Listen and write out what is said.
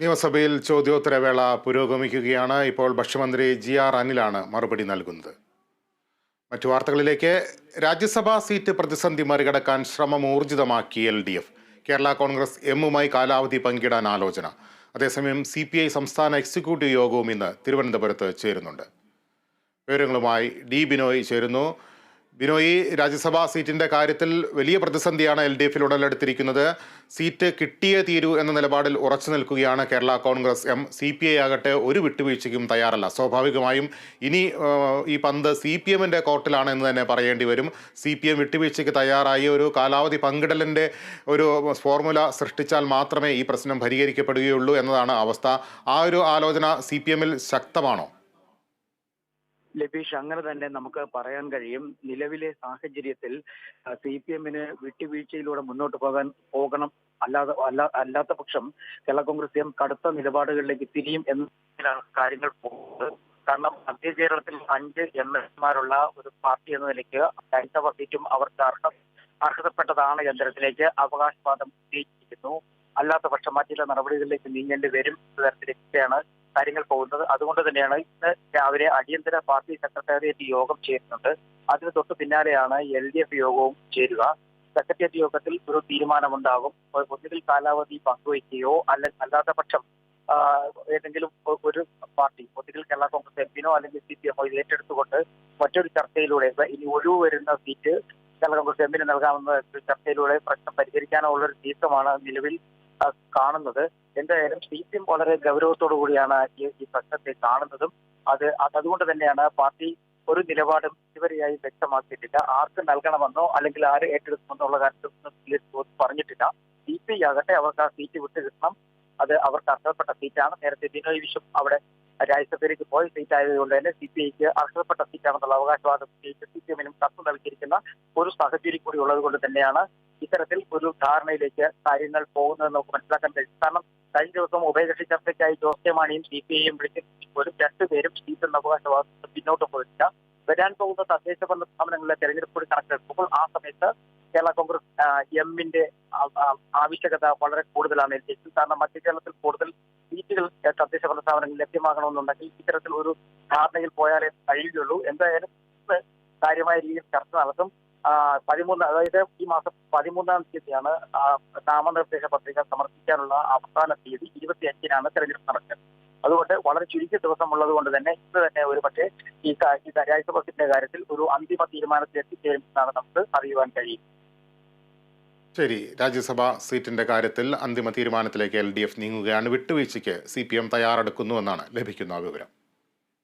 നിയമസഭയിൽ ചോദ്യോത്തരവേള പുരോഗമിക്കുകയാണ്. ഇപ്പോൾ ഭക്ഷ്യമന്ത്രി ജി ആർ അനിലാണ് മറുപടി നൽകുന്നത്. മറ്റു വാർത്തകളിലേക്ക്. രാജ്യസഭാ സീറ്റ് പ്രതിസന്ധി മറികടക്കാൻ ശ്രമം ഊർജിതമാക്കി L D F. Kerala Congress എമ്മുമായി കാലാവധി പങ്കിടാൻ ആലോചന. അതേസമയം സി പി ഐ സംസ്ഥാന എക്സിക്യൂട്ടീവ് യോഗവും ഇന്ന് തിരുവനന്തപുരത്ത് ചേരുന്നുണ്ട്. വിവരങ്ങളുമായി ഡി ബിനോയ് ചേരുന്നു. ബിനോയ് രാജ്യസഭാ സീറ്റിന്റെ കാര്യത്തിൽ വലിയ പ്രതിസന്ധിയാണ് എൽ ഡി എഫിൽ ഉടലെടുത്തിരിക്കുന്നത്. സീറ്റ് കിട്ടിയേ തീരൂ എന്ന നിലപാടിൽ ഉറച്ചു നിൽക്കുകയാണ് Kerala Congress. M C P I ആകട്ടെ ഒരു വിട്ടുവീഴ്ചയ്ക്കും തയ്യാറല്ല. സ്വാഭാവികമായും ഇനി ഈ പന്ത് സി പി എമ്മിന്റെ കോർട്ടിലാണ് എന്ന് തന്നെ പറയേണ്ടി വരും. സി പി എം വിട്ടുവീഴ്ചയ്ക്ക് തയ്യാറായി. ഒരു കാലാവധി പങ്കിടലിന്റെ ഒരു ഫോർമുല സൃഷ്ടിച്ചാൽ മാത്രമേ ഈ പ്രശ്നം പരിഹരിക്കപ്പെടുകയുള്ളൂ എന്നതാണ് അവസ്ഥ. ആ ഒരു ആലോചന സി പി എമ്മിൽ ശക്തമാണോ? ലബീഷ് അങ്ങനെ തന്നെ നമുക്ക് പറയാൻ കഴിയും. നിലവിലെ സാഹചര്യത്തിൽ സി പി എമ്മിന് വിട്ടുവീഴ്ചയിലൂടെ മുന്നോട്ട് പോകാൻ പോകണം. അല്ലാതെ അല്ല അല്ലാത്ത പക്ഷം കേരള കോൺഗ്രസ് എം കടുത്ത നിലപാടുകളിലേക്ക് തിരിയും എന്നതിലാണ് കാര്യങ്ങൾ പോകുന്നത്. കാരണം മധ്യ കേരളത്തിൽ അഞ്ച് എം എൽ എമാരുള്ള ഒരു പാർട്ടി എന്ന നിലയ്ക്ക് രാജ്യസഭ സീറ്റും അവർക്ക് അർഹ അർഹതപ്പെട്ടതാണ് കേന്ദ്രത്തിലേക്ക് അവകാശവാദം ഉന്നയിച്ചിരിക്കുന്നു. അല്ലാത്ത പക്ഷം മറ്റു ചില നടപടികളിലേക്ക് നീങ്ങേണ്ടി വരും എന്ന കാര്യങ്ങൾ പോകുന്നത്. അതുകൊണ്ട് തന്നെയാണ് ഇന്ന് രാവിലെ അടിയന്തര പാർട്ടി സെക്രട്ടേറിയറ്റ് യോഗം ചേരുന്നുണ്ട്. അതിന് തൊട്ട് പിന്നാലെയാണ് എൽ ഡി എഫ് യോഗവും ചേരുക. സെക്രട്ടേറിയറ്റ് യോഗത്തിൽ ഒരു തീരുമാനമുണ്ടാകും. ഒന്നുകിൽ കാലാവധി പങ്കുവയ്ക്കുകയോ അല്ല അല്ലാത്ത പക്ഷം ഏതെങ്കിലും ഒരു പാർട്ടി ഒന്നുകിൽ കേരള കോൺഗ്രസ് എംപിനോ അല്ലെങ്കിൽ സി പി എമ്മോ ഇത് ഏറ്റെടുത്തുകൊണ്ട് മറ്റൊരു ചർച്ചയിലൂടെ ഇനി ഒഴിവ് വരുന്ന സീറ്റ് കേരള കോൺഗ്രസ് എമ്മിന് നൽകാമെന്ന ചർച്ചയിലൂടെ പ്രശ്നം പരിഹരിക്കാനുള്ള ഒരു നീക്കമാണ് നിലവിൽ കാണുന്നത്. എന്തായാലും സി പി എം വളരെ ഗൗരവത്തോടു കൂടിയാണ് ഈ പ്രശ്നത്തെ കാണുന്നതും. അത് അത് അതുകൊണ്ട് തന്നെയാണ് പാർട്ടി ഒരു നിലപാടും ഇതുവരെയായി വ്യക്തമാക്കിയിട്ടില്ല. ആർക്ക് നൽകണമെന്നോ അല്ലെങ്കിൽ ആര് ഏറ്റെടുക്കുമെന്നുള്ള കാര്യത്തിൽ പറഞ്ഞിട്ടില്ല. സി പി ഐ ആകട്ടെ അവർക്ക് ആ സീറ്റ് വിട്ടു കിട്ടണം. അത് അവർക്ക് അർഹതപ്പെട്ട സീറ്റാണ് നേരത്തെ ബിനോയ് വിശ്വം അവിടെ രാജ്യസഭയിലേക്ക് പോയ സീറ്റ് ആയതുകൊണ്ട് തന്നെ സി പി ഐക്ക് അർഹതപ്പെട്ട സീറ്റാണെന്നുള്ള അവകാശവാദം സി പി എമ്മിനും കത്ത് നൽകിയിരിക്കുന്ന ഒരു സാഹചര്യം കൂടി ഉള്ളത് കൊണ്ട് തന്നെയാണ് ഇത്തരത്തിൽ ഒരു ധാരണയിലേക്ക് കാര്യങ്ങൾ പോകുന്നതെന്ന് നമുക്ക് മനസ്സിലാക്കാൻ കഴിയും. കാരണം കഴിഞ്ഞ ദിവസം ഉഭയകക്ഷി ചർച്ചയ്ക്കായി ജോസ് കെ മാണിയും സി പി ഐയും വിളിച്ച് ഒരു രണ്ടുപേരും സീറ്റ് എന്ന അവകാശവാദം പിന്നോട്ട് പോയിട്ടില്ല. വരാൻ പോകുന്ന തദ്ദേശ ഭരണ സ്ഥാപനങ്ങളിലെ തെരഞ്ഞെടുപ്പ് കൂടി കണക്കെടുക്കുമ്പോൾ ആ സമയത്ത് കേരള കോൺഗ്രസ് എമ്മിന്റെ ആവശ്യകത വളരെ കൂടുതലാണ് എൽ കാരണം മധ്യ കേരളത്തിൽ കൂടുതൽ സീറ്റുകൾ തദ്ദേശ ഭരണ സ്ഥാപനങ്ങളിൽ ലഭ്യമാകണമെന്നുണ്ടെങ്കിൽ ഇത്തരത്തിൽ ഒരു ധാരണയിൽ പോയാലേ കഴിയുകയുള്ളൂ. എന്തായാലും കാര്യമായ രീതിയിൽ ചർച്ച നടത്തും. പതിമൂന്ന് അതായത് ഈ മാസം പതിമൂന്നാം തീയതിയാണ് നാമനിർദ്ദേശ പത്രിക സമർപ്പിക്കാനുള്ള അവസാന തീയതി ഇരുപത്തി അഞ്ചിനാണ് തെരഞ്ഞെടുപ്പ് നടക്കുന്നത്. അതുകൊണ്ട് വളരെ ചുരുക്കിയ ദിവസം ഉള്ളത് കൊണ്ട് തന്നെ ഇന്ന് തന്നെ ഒരു പക്ഷേ ഈ രാജ്യസഭത്തിന്റെ കാര്യത്തിൽ ഒരു അന്തിമ തീരുമാനത്തിൽ എത്തിച്ചേരുമെന്നാണ് നമുക്ക് അറിയുവാൻ കഴിയും ശരി. രാജ്യസഭാ സീറ്റിന്റെ കാര്യത്തിൽ അന്തിമ തീരുമാനത്തിലേക്ക് എൽ ഡി എഫ് നീങ്ങുകയാണ്. വിട്ടുവീഴ്ചയ്ക്ക് സി പി എം തയ്യാറെടുക്കുന്നുവെന്നാണ് ലഭിക്കുന്ന വിവരം.